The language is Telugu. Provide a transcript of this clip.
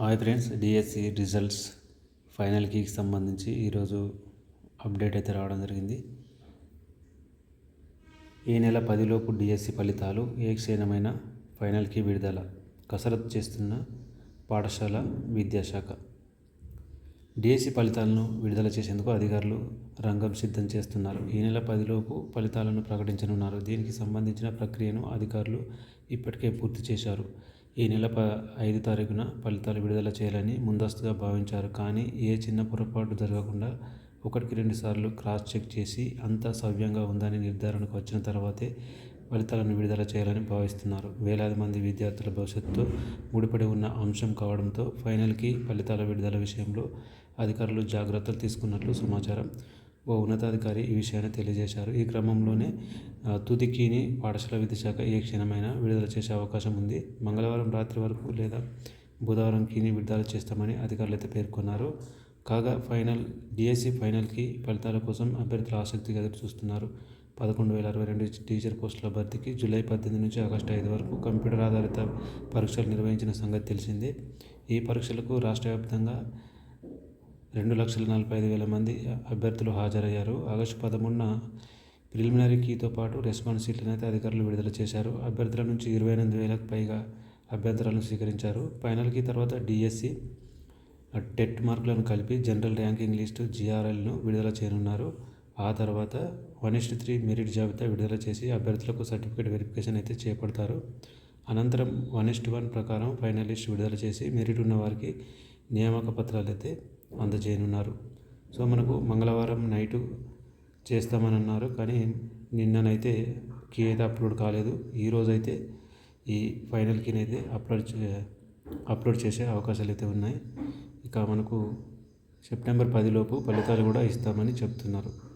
Hi friends DSC results final కీకి సంబంధించి ఈరోజు అప్డేట్ అయితే రావడం జరిగింది. ఈ నెల పదిలోపు డిఎస్సి ఫలితాలు ఏ క్షీణమైన ఫైనల్కి విడుదల కసరత్తు చేస్తున్న పాఠశాల విద్యాశాఖ. డిఎస్సి ఫలితాలను విడుదల చేసేందుకు అధికారులు రంగం సిద్ధం చేస్తున్నారు. ఈ నెల పదిలోపు ఫలితాలను ప్రకటించనున్నారు. దీనికి సంబంధించిన ప్రక్రియను అధికారులు ఇప్పటికే పూర్తి చేశారు. ఈ నెల ప ఐదు తారీఖున ఫలితాలు విడుదల చేయాలని ముందస్తుగా భావించారు. కానీ ఏ చిన్న పొరపాటు జరగకుండా ఒకటికి రెండు సార్లు క్రాస్ చెక్ చేసి అంతా సవ్యంగా ఉందని నిర్ధారణకు వచ్చిన తర్వాతే ఫలితాలను విడుదల చేయాలని భావిస్తున్నారు. వేలాది మంది విద్యార్థుల భవిష్యత్తు ముడిపడి ఉన్న అంశం కావడంతో ఫైనల్కి ఫలితాల విడుదల విషయంలో అధికారులు జాగ్రత్తలు తీసుకున్నట్లు సమాచారం ఓ ఉన్నతాధికారి ఈ విషయాన్ని తెలియజేశారు. ఈ క్రమంలోనే తుది కీని పాఠశాల విద్యాశాఖ ఏ క్షణమైన విడుదల చేసే అవకాశం ఉంది. మంగళవారం రాత్రి వరకు లేదా బుధవారం కీని విడుదల చేస్తామని అధికారులు అయితే పేర్కొన్నారు. కాగా ఫైనల్ డిఎస్సి ఫైనల్కి ఫలితాల కోసం అభ్యర్థులు ఆసక్తిగా ఎదురు చూస్తున్నారు పదకొండు వేల అరవై రెండు టీచర్ పోస్టుల భర్తీకి జూలై పద్దెనిమిది నుంచి ఆగస్టు ఐదు వరకు కంప్యూటర్ ఆధారిత పరీక్షలు నిర్వహించిన సంగతి తెలిసిందే. ఈ పరీక్షలకు రాష్ట్ర వ్యాప్తంగా రెండు లక్షల నలభై ఐదు వేల మంది అభ్యర్థులు హాజరయ్యారు. ఆగస్టు పదమూడున ప్రిలిమినరీ కీతో పాటు రెస్పాన్స్ షీట్లను అయితే అధికారులు విడుదల చేశారు. అభ్యర్థుల నుంచి ఇరవై ఎనిమిది వేలకు పైగా అభ్యంతరాలను స్వీకరించారు. ఫైనల్కి తర్వాత డిఎస్సి టెట్ మార్కులను కలిపి జనరల్ ర్యాంకింగ్ లిస్టు జిఆర్ఎల్ను విడుదల చేయనున్నారు. ఆ తర్వాత వన్ ఇస్ట్ త్రీ మెరిట్ జాబితా విడుదల చేసి అభ్యర్థులకు సర్టిఫికేట్ వెరిఫికేషన్ అయితే చేపడతారు. అనంతరం వన్ ఇస్ట్ వన్ ప్రకారం ఫైనలిస్ట్ విడుదల చేసి మెరిట్ ఉన్న వారికి నియామక పత్రాలు అయితే అందజేయనున్నారు. సో మనకు మంగళవారం నైటు చేస్తామని అన్నారు కానీ నిన్ననైతే కీ అయితే అప్లోడ్ కాలేదు. ఈరోజైతే ఈ ఫైనల్ కీని అయితే అప్లోడ్ అప్లోడ్ చేసే అవకాశాలు అయితే ఉన్నాయి. ఇక మనకు సెప్టెంబర్ పదిలోపు ఫలితాలు కూడా ఇస్తామని చెప్తున్నారు.